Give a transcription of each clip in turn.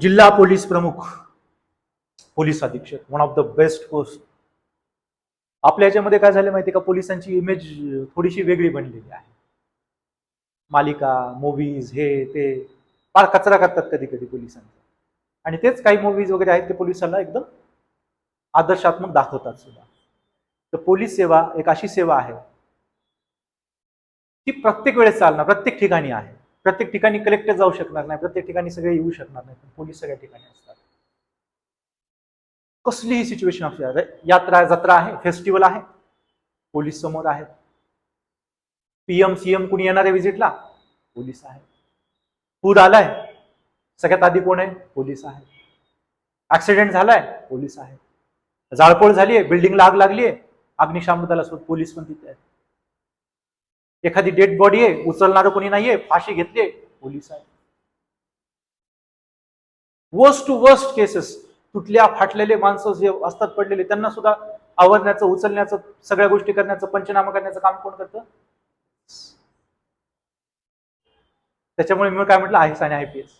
जिल्हा पोलीस प्रमुख पोलीस अधीक्षक one of the best post आपल्या याच्यामध्ये काय झालं माहिती का? पोलिसांची इमेज थोडीशी वेगळी बनलेली आहे. मालिका मूवीज हे ते फार कचरा करतात कधी कधी पोलिसांचा. आणि तेच काही मूवीज वगैरे आहेत ते पोलिसांना एकदम आदर्शात्मक दाखवतात सुद्धा. तर पोलीस सेवा एक अशी सेवा आहे ती प्रत्येक वेळेस चालणार प्रत्येक ठिकाणी आहे. प्रत्येक ठिकाणी कलेक्टर जाऊ शकणार नाही प्रत्येक ठिकाणी सगळे येऊ शकणार नाही पण पोलीस सगळ्या ठिकाणी असतात. कसलीही सिच्युएशन असू यात्रा जत्रा आहे फेस्टिवल आहे पोलीस समोर आहेत. पीएम सीएम कुणी येणार आहे व्हिजिटला पोलीस आहे. पूर आलाय सगळ्यात आधी कोण आहे? पोलीस आहे. ऍक्सिडेंट झालाय पोलीस आहे. जाळपोळ झाली आहे बिल्डिंगला आग लागली आहे अग्निशामक दलासोबत पोलीस पण तिथे आहेत. एखादी डेड बॉडी आहे उचलणारं कोणी नाहीये फाशी घेतली पोलीस आहे. वर्स्ट टू वर्स्ट केसेस तुटल्या फाटलेले माणसं जे असतात पडलेले त्यांना सुद्धा आवरण्याचं उचलण्याचं सगळ्या गोष्टी करण्याचं पंचनामा करण्याचं काम कोण करतं? त्याच्यामुळे मी काय म्हटलं आय एस आणि आय पी एस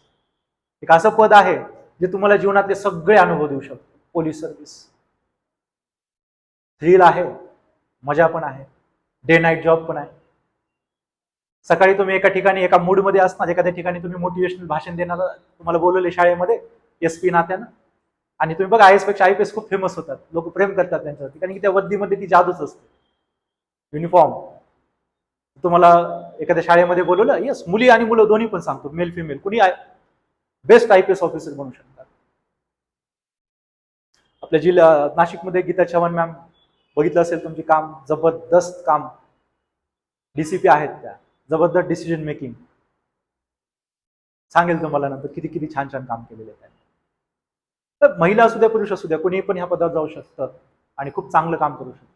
एक असं पद आहे जे तुम्हाला जीवनातले सगळे अनुभव देऊ शकतो. पोलीस सर्व्हिस थ्रिल आहे मजा पण आहे डे नाईट जॉब पण आहे. सकाळी तुम्ही एका ठिकाणी एका मूडमध्ये असणार एखाद्या ठिकाणी तुम्ही मोटिवेशनल भाषण देणार तुम्हाला बोलवले शाळेमध्ये एस पी नात्यानं. आणि तुम्ही बघा आय एसपेक्षा आय पी एस खूप फेमस होतात. लोक प्रेम करतात त्यांच्यावरती. कारण की त्या वद्दीमध्ये ती जादूच असते. युनिफॉर्म तुम्हाला एखाद्या शाळेमध्ये बोलवलं येस मुली आणि मुलं दोन्ही पण सांगतो मेल फिमेल कुणी best I P S officer बनू शकतात. आपल्या जिल्हा नाशिकमध्ये गीता चव्हाण मॅम बघितलं असेल तुमचे काम जबरदस्त काम. डीसीपी आहेत त्या. जबरदस्त डिसिजन मेकिंग सांगेल तुम्हाला नंतर किती किती छान छान काम केलेले आहे तर महिला असू द्या पुरुष असू द्या कोणी पण ह्या पदावर जाऊ शकतात आणि खूप चांगलं काम करू शकतात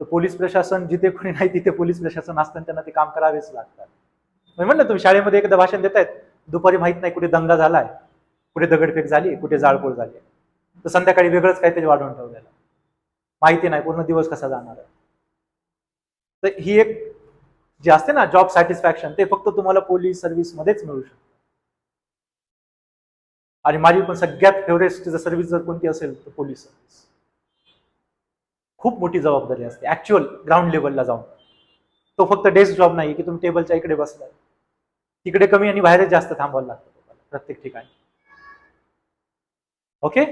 तर पोलीस प्रशासन जिथे कोणी नाही तिथे पोलीस प्रशासन असताना त्यांना ते काम करावेच लागतात. म्हणलं तुम्ही शाळेमध्ये एकदा भाषण देतायत. दुपारी माहीत नाही कुठे दंगा झालाय कुठे दगडफेक झाली कुठे जाळपोळ झाली. तर संध्याकाळी वेगळंच काहीतरी वाढवून ठेवलेलं माहिती नाही पूर्ण दिवस कसा जाणार आहे. तर ही एक जी असते ना जॉब सॅटिस्फॅक्शन ते फक्त तुम्हाला पोलीस सर्व्हिसमध्येच मिळू शकतं. आणि माझी पण सगळ्यात फेवरेट सर्व्हिस जर कोणती असेल तर पोलीस सर्व्हिस खूप मोठी जबाबदारी असते. ऍक्च्युअल ग्राउंड लेवलला जाऊन. तो फक्त डेस्क जॉब नाही की तुम्ही टेबलच्या इकडे बसलाय. तिकडे कमी आणि बाहेरच जास्त थांबायला लागतं तुम्हाला प्रत्येक ठिकाणी. ओके